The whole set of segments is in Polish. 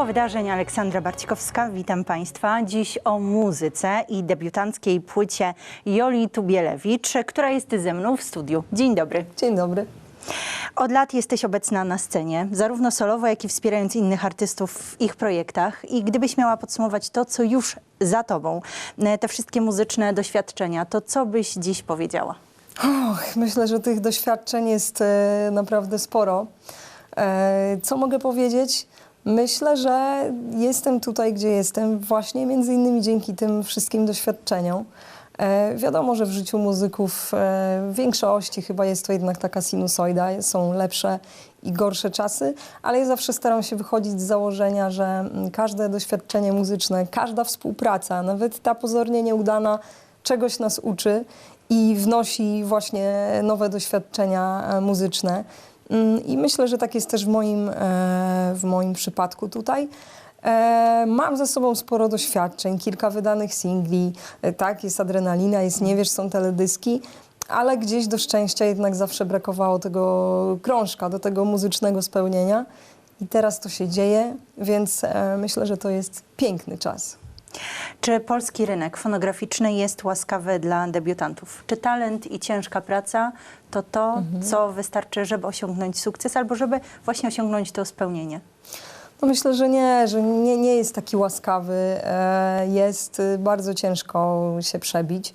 Tło wydarzeń Aleksandra Barcikowska, witam Państwa. Dziś o muzyce i debiutanckiej płycie Joli Tubielewicz, która jest ze mną w studiu. Dzień dobry. Dzień dobry. Od lat jesteś obecna na scenie, zarówno solowo, jak i wspierając innych artystów w ich projektach. I gdybyś miała podsumować to, co już za Tobą, e, te wszystkie muzyczne doświadczenia, to co byś dziś powiedziała? Och, myślę, że tych doświadczeń jest e, naprawdę sporo. E, co mogę powiedzieć? Myślę, że jestem tutaj, gdzie jestem, właśnie między innymi dzięki tym wszystkim doświadczeniom. E, wiadomo, że w życiu muzyków e, w większości chyba jest to jednak taka sinusoida, są lepsze i gorsze czasy, ale ja zawsze staram się wychodzić z założenia, że mm, każde doświadczenie muzyczne, każda współpraca, nawet ta pozornie nieudana, czegoś nas uczy i wnosi właśnie nowe doświadczenia e, muzyczne. Mm, I myślę, że tak jest też w moim, e, w moim przypadku tutaj. E, Mam ze sobą sporo doświadczeń, kilka wydanych singli, e, tak, jest adrenalina, jest nie wiesz, są teledyski, ale gdzieś do szczęścia jednak zawsze brakowało tego krążka, do tego muzycznego spełnienia. I teraz to się dzieje, więc myślę, że to jest piękny czas. Czy polski rynek fonograficzny jest łaskawy dla debiutantów? Czy talent i ciężka praca to to, co wystarczy, żeby osiągnąć sukces albo żeby właśnie osiągnąć to spełnienie? No myślę, że nie, że nie, nie jest taki łaskawy. E, Jest y, bardzo ciężko się przebić.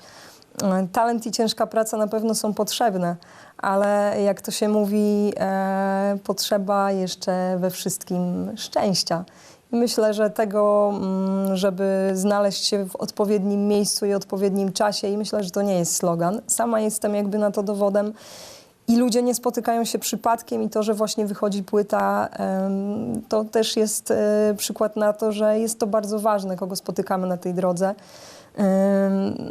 E, Talent i ciężka praca na pewno są potrzebne, ale jak to się mówi, e, potrzeba jeszcze we wszystkim szczęścia. Myślę, że tego, mm, żeby znaleźć się w odpowiednim miejscu i odpowiednim czasie, i myślę, że to nie jest slogan. Sama jestem jakby na to dowodem. I ludzie nie spotykają się przypadkiem i to, że właśnie wychodzi płyta, to też jest e, przykład na to, że jest to bardzo ważne, kogo spotykamy na tej drodze.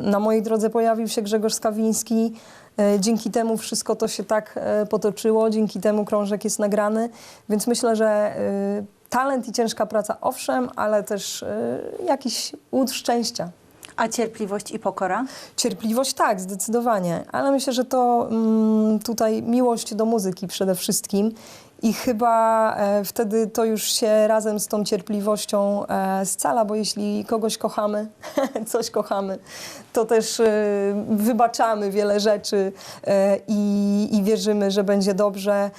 Na mojej drodze pojawił się Grzegorz Skawiński. E, Dzięki temu wszystko to się tak e, potoczyło, dzięki temu krążek jest nagrany, więc myślę, że talent i ciężka praca owszem, ale też e, jakiś łód szczęścia. A cierpliwość i pokora? Cierpliwość tak, zdecydowanie, ale myślę, że to mm, tutaj miłość do muzyki przede wszystkim i chyba e, wtedy to już się razem z tą cierpliwością e, scala, bo jeśli kogoś kochamy, coś kochamy, to też e, wybaczamy wiele rzeczy e, i, i wierzymy, że będzie dobrze.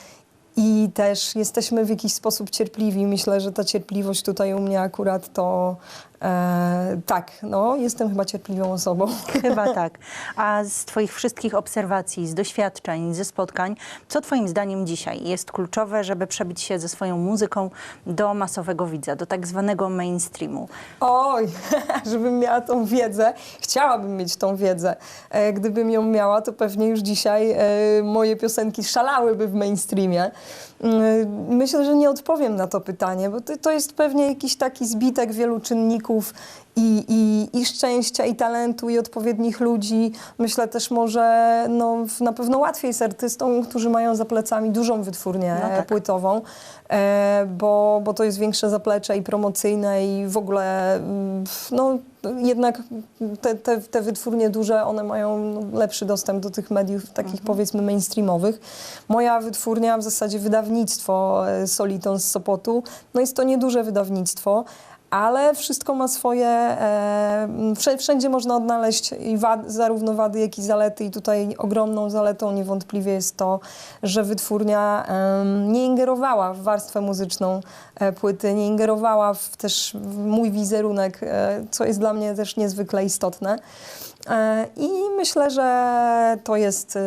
I też jesteśmy w jakiś sposób cierpliwi. Myślę, że ta cierpliwość tutaj u mnie akurat to e, tak, no, jestem chyba cierpliwą osobą. Chyba tak. A z Twoich wszystkich obserwacji, z doświadczeń, ze spotkań, co Twoim zdaniem dzisiaj jest kluczowe, żeby przebić się ze swoją muzyką do masowego widza, do tak zwanego mainstreamu? Oj, żebym miała tą wiedzę, chciałabym mieć tą wiedzę. E, Gdybym ją miała, to pewnie już dzisiaj e, moje piosenki szalałyby w mainstreamie. Mm, Myślę, że nie odpowiem na to pytanie, bo to jest pewnie jakiś taki zbitek wielu czynników i, i, i szczęścia, i talentu, i odpowiednich ludzi. Myślę też może, no, na pewno łatwiej jest artystom, którzy mają za plecami dużą wytwórnię No tak. płytową, e, bo, bo to jest większe zaplecze i promocyjne i w ogóle no, jednak te, te, te wytwórnie duże, one mają no, lepszy dostęp do tych mediów takich powiedzmy mainstreamowych. Moja wytwórnia, w zasadzie wydawnictwo e, Soliton z Sopotu, no jest to nieduże wydawnictwo, ale wszystko ma swoje, e, wszędzie można odnaleźć i wad, zarówno wady, jak i zalety i tutaj ogromną zaletą niewątpliwie jest to, że wytwórnia em, nie ingerowała w warstwę muzyczną e, płyty, nie ingerowała w też w mój wizerunek, e, co jest dla mnie też niezwykle istotne. E, I myślę, że to jest e,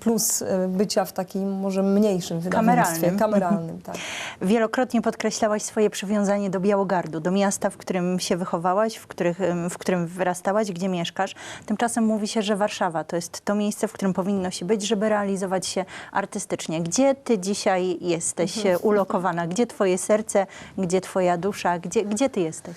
plus e, bycia w takim może mniejszym wydawnictwie. Kameralnym. Kameralnym, tak. Wielokrotnie podkreślałaś swoje przywiązanie do Białogardu, do miasta, w którym się wychowałaś, w, których, w którym wyrastałaś, gdzie mieszkasz. Tymczasem mówi się, że Warszawa to jest to miejsce, w którym powinno się być, żeby realizować się artystycznie. Gdzie ty dzisiaj jesteś e, ulokowana? Gdzie twoje serce? Gdzie twoja dusza? Gdzie, gdzie ty jesteś?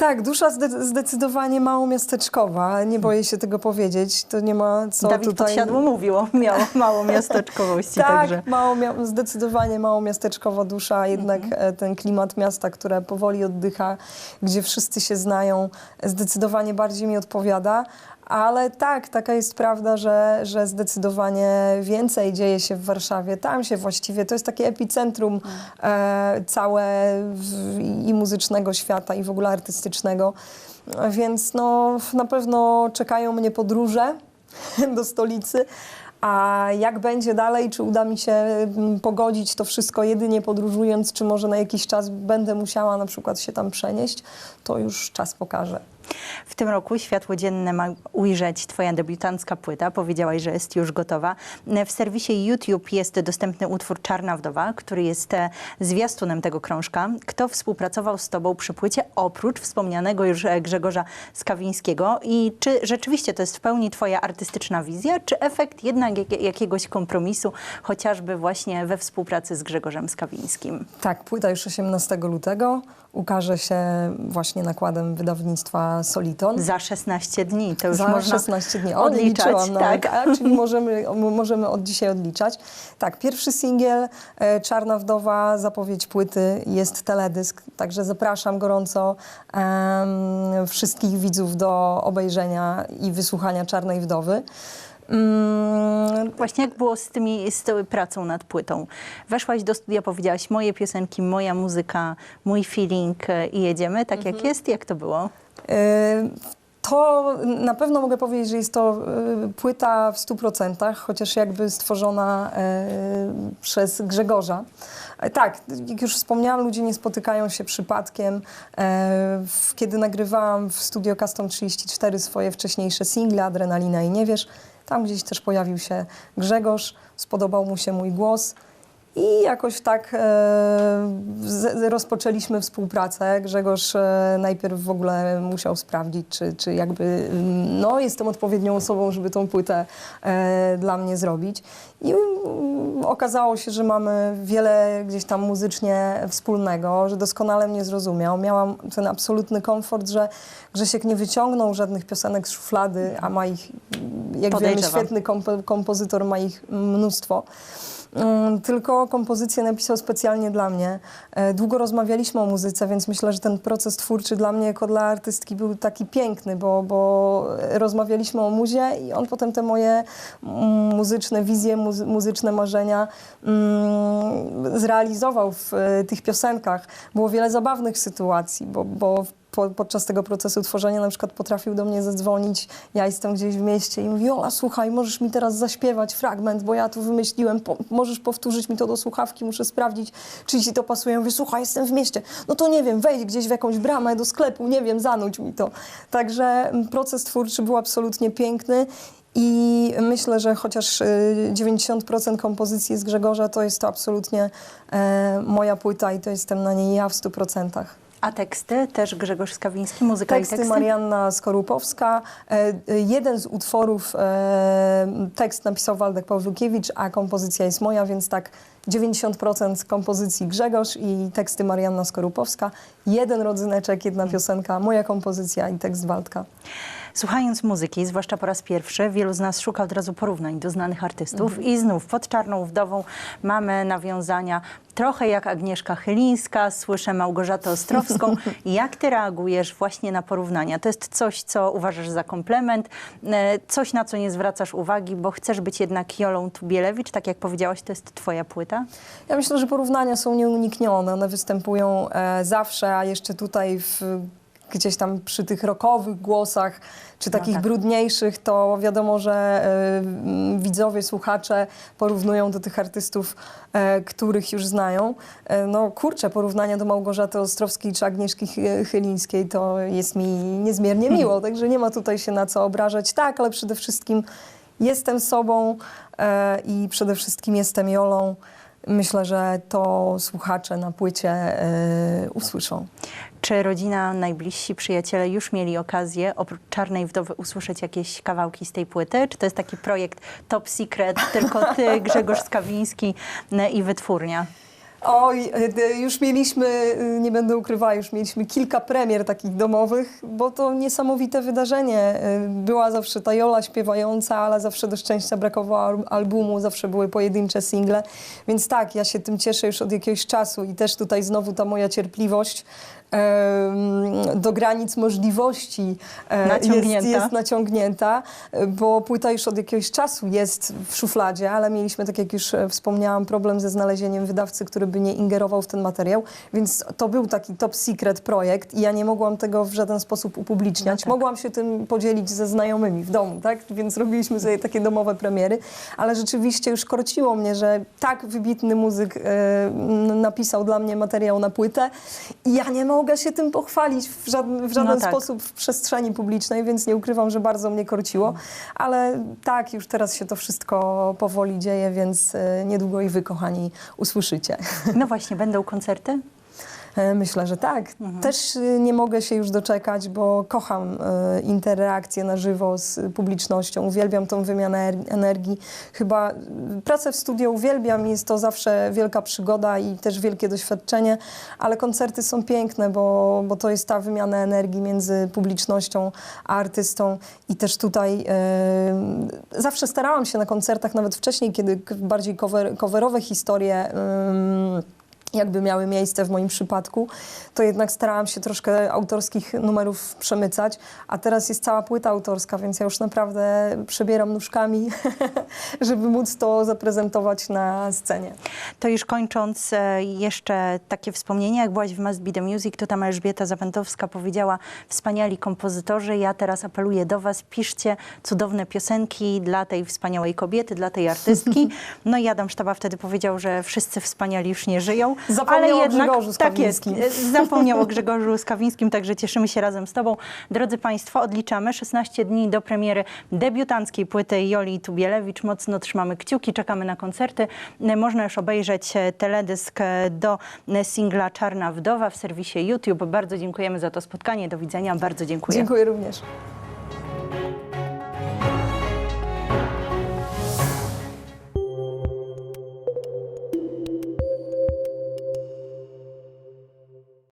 Tak, dusza zde- zdecydowanie małomiasteczkowa, nie boję się tego powiedzieć, to nie ma co Dawid tutaj... Podsiadło mówił o miało, mało miasteczkowości Tak, także. mało mia- zdecydowanie małomiasteczkowa dusza, jednak Mhm. e, ten klimat miasta, które powoli oddycha, gdzie wszyscy się znają, zdecydowanie bardziej mi odpowiada. Ale tak, taka jest prawda, że, że zdecydowanie więcej dzieje się w Warszawie. Tam się właściwie, to jest takie epicentrum e, całe w, i muzycznego świata, i w ogóle artystycznego. Więc no, na pewno czekają mnie podróże do stolicy. A jak będzie dalej, czy uda mi się mm, pogodzić to wszystko jedynie podróżując, czy może na jakiś czas będę musiała na przykład się tam przenieść, to już czas pokaże. W tym roku światło dzienne ma ujrzeć Twoja debiutancka płyta. Powiedziałaś, że jest już gotowa. W serwisie YouTube jest dostępny utwór Czarna Wdowa, który jest e, zwiastunem tego krążka. Kto współpracował z Tobą przy płycie, oprócz wspomnianego już e, Grzegorza Skawińskiego? I czy rzeczywiście to jest w pełni Twoja artystyczna wizja, czy efekt jednak jak- jakiegoś kompromisu, chociażby właśnie we współpracy z Grzegorzem Skawińskim? Tak, płyta już 18 lutego ukaże się właśnie nakładem wydawnictwa Soliton. Za 16 dni. To już Za można 16 dni. O, odliczać. liczyłam nawet, tak. a, czyli możemy, możemy od dzisiaj odliczać. Tak, pierwszy singiel e, Czarna Wdowa, zapowiedź płyty, jest teledysk, także zapraszam gorąco em, wszystkich widzów do obejrzenia i wysłuchania Czarnej Wdowy. Mm, Właśnie jak było z, tymi, z tą pracą nad płytą? Weszłaś do studia, powiedziałaś moje piosenki, moja muzyka, mój feeling e, i jedziemy, tak jak jest? Jak to było? Y, To na pewno mogę powiedzieć, że jest to y, płyta w 100%, chociaż jakby stworzona y, przez Grzegorza. E, Tak, jak już wspomniałam, ludzie nie spotykają się przypadkiem. E, w- Kiedy nagrywałam w studio Custom 34 swoje wcześniejsze single, Adrenalina i Nie wiesz, tam gdzieś też pojawił się Grzegorz, spodobał mu się mój głos. I jakoś tak e, rozpoczęliśmy współpracę. Grzegorz e, najpierw w ogóle musiał sprawdzić, czy, czy jakby mm, no, jestem odpowiednią osobą, żeby tą płytę e, dla mnie zrobić. I mm, okazało się, że mamy wiele gdzieś tam muzycznie wspólnego, że doskonale mnie zrozumiał. Miałam ten absolutny komfort, że Grzesiek nie wyciągnął żadnych piosenek z szuflady, a ma ich, jak wiemy, świetny kompo- kompozytor ma ich mnóstwo. Mm, Tylko kompozycję napisał specjalnie dla mnie. E, Długo rozmawialiśmy o muzyce, więc myślę, że ten proces twórczy dla mnie jako dla artystki był taki piękny, bo, bo rozmawialiśmy o muzie i on potem te moje mm, muzyczne wizje, muzy- muzyczne marzenia mm, zrealizował w e, tych piosenkach. Było wiele zabawnych sytuacji, bo, bo po, podczas tego procesu tworzenia na przykład potrafił do mnie zadzwonić, ja jestem gdzieś w mieście i mówi, Ola, słuchaj, możesz mi teraz zaśpiewać fragment, bo ja tu wymyśliłem, po, możesz powtórzyć mi to do słuchawki, muszę sprawdzić, czy ci to pasuje. Ja mówię, słuchaj, jestem w mieście. No to nie wiem, wejdź gdzieś w jakąś bramę do sklepu, nie wiem, zanudź mi to. Także mm, proces twórczy był absolutnie piękny. I myślę, że chociaż y, 90% kompozycji z Grzegorza, to jest to absolutnie e, moja płyta i to jestem na niej ja w 100%. A teksty? Też Grzegorz Skawiński, muzyka Teksty, i teksty? Marianna Skorupowska. E, e, jeden z utworów, e, tekst napisał Waldek Pawlukiewicz, a kompozycja jest moja, więc tak 90% kompozycji Grzegorz i teksty Marianna Skorupowska. Jeden rodzyneczek, jedna piosenka, moja kompozycja i tekst Waldka. Słuchając muzyki, zwłaszcza po raz pierwszy, wielu z nas szuka od razu porównań do znanych artystów i znów pod Czarną Wdową mamy nawiązania trochę jak Agnieszka Chylińska, słyszę Małgorzatę Ostrowską. jak ty reagujesz właśnie na porównania? To jest coś, co uważasz za komplement, e, coś na co nie zwracasz uwagi, bo chcesz być jednak Jolą Tubielewicz, tak jak powiedziałaś, to jest twoja płyta? Ja myślę, że porównania są nieuniknione. One występują e, zawsze, a jeszcze tutaj w, gdzieś tam przy tych rockowych głosach, czy takich tak. brudniejszych, to wiadomo, że e, widzowie, słuchacze porównują do tych artystów, e, których już znają. E, no kurczę, porównania do Małgorzaty Ostrowskiej czy Agnieszki Chy- Chylińskiej to jest mi niezmiernie miło, także nie ma tutaj się na co obrażać. Tak, ale przede wszystkim jestem sobą i przede wszystkim jestem Jolą. Myślę, że to słuchacze na płycie e, usłyszą. Czy rodzina, najbliżsi przyjaciele już mieli okazję oprócz Czarnej Wdowy usłyszeć jakieś kawałki z tej płyty? Czy to jest taki projekt top secret, tylko ty, Grzegorz Skawiński e, i wytwórnia? Oj, e, już mieliśmy, e, nie będę ukrywała, już mieliśmy kilka premier takich domowych, bo to niesamowite wydarzenie. E, Była zawsze ta Jola śpiewająca, ale zawsze do szczęścia brakowało al- albumu, zawsze były pojedyncze single. Więc tak, ja się tym cieszę już od jakiegoś czasu i też tutaj znowu ta moja cierpliwość do granic możliwości e, Naciągnięta. Jest, jest naciągnięta, e, bo płyta już od jakiegoś czasu jest w szufladzie, ale mieliśmy, tak jak już e, wspomniałam, problem ze znalezieniem wydawcy, który by nie ingerował w ten materiał, więc to był taki top secret projekt i ja nie mogłam tego w żaden sposób upubliczniać. No tak. Mogłam się tym podzielić ze znajomymi w domu, tak? Więc robiliśmy sobie takie domowe premiery, ale rzeczywiście już korciło mnie, że tak wybitny muzyk napisał dla mnie materiał na płytę i ja nie mogę się tym pochwalić w żaden, w żaden No tak. sposób w przestrzeni publicznej, więc nie ukrywam, że bardzo mnie korciło, ale tak, już teraz się to wszystko powoli dzieje, więc e, niedługo i wy, kochani, usłyszycie. No właśnie, będą koncerty? E, Myślę, że tak. Też y, nie mogę się już doczekać, bo kocham e, interakcję na żywo z publicznością. Uwielbiam tą wymianę er- energii. Chyba pracę w studio uwielbiam jest to zawsze wielka przygoda i też wielkie doświadczenie, ale koncerty są piękne, bo, bo to jest ta wymiana energii między publicznością a artystą i też tutaj e, zawsze starałam się na koncertach, nawet wcześniej, kiedy bardziej cover, coverowe historie em, jakby miały miejsce w moim przypadku, to jednak starałam się troszkę autorskich numerów przemycać, a teraz jest cała płyta autorska, więc ja już naprawdę przebieram nóżkami, żeby móc to zaprezentować na scenie. To już kończąc, e, jeszcze takie wspomnienie, jak byłaś w Must Be The Music, to tam Elżbieta Zapętowska powiedziała, wspaniali kompozytorzy, ja teraz apeluję do was, piszcie cudowne piosenki dla tej wspaniałej kobiety, dla tej artystki. No i Adam Sztaba wtedy powiedział, że wszyscy wspaniali już nie żyją. Zapomniał o ale jednak, Grzegorzu tak jest, e, zapomniał o Grzegorzu Skawińskim, także cieszymy się razem z tobą. Drodzy Państwo, odliczamy 16 dni do premiery debiutanckiej płyty Joli Tubielewicz. Mocno trzymamy kciuki, czekamy na koncerty. E, Można już obejrzeć e, teledysk do singla Czarna Wdowa w serwisie YouTube. Bardzo dziękujemy za to spotkanie. Do widzenia. Bardzo dziękuję. Dziękuję również.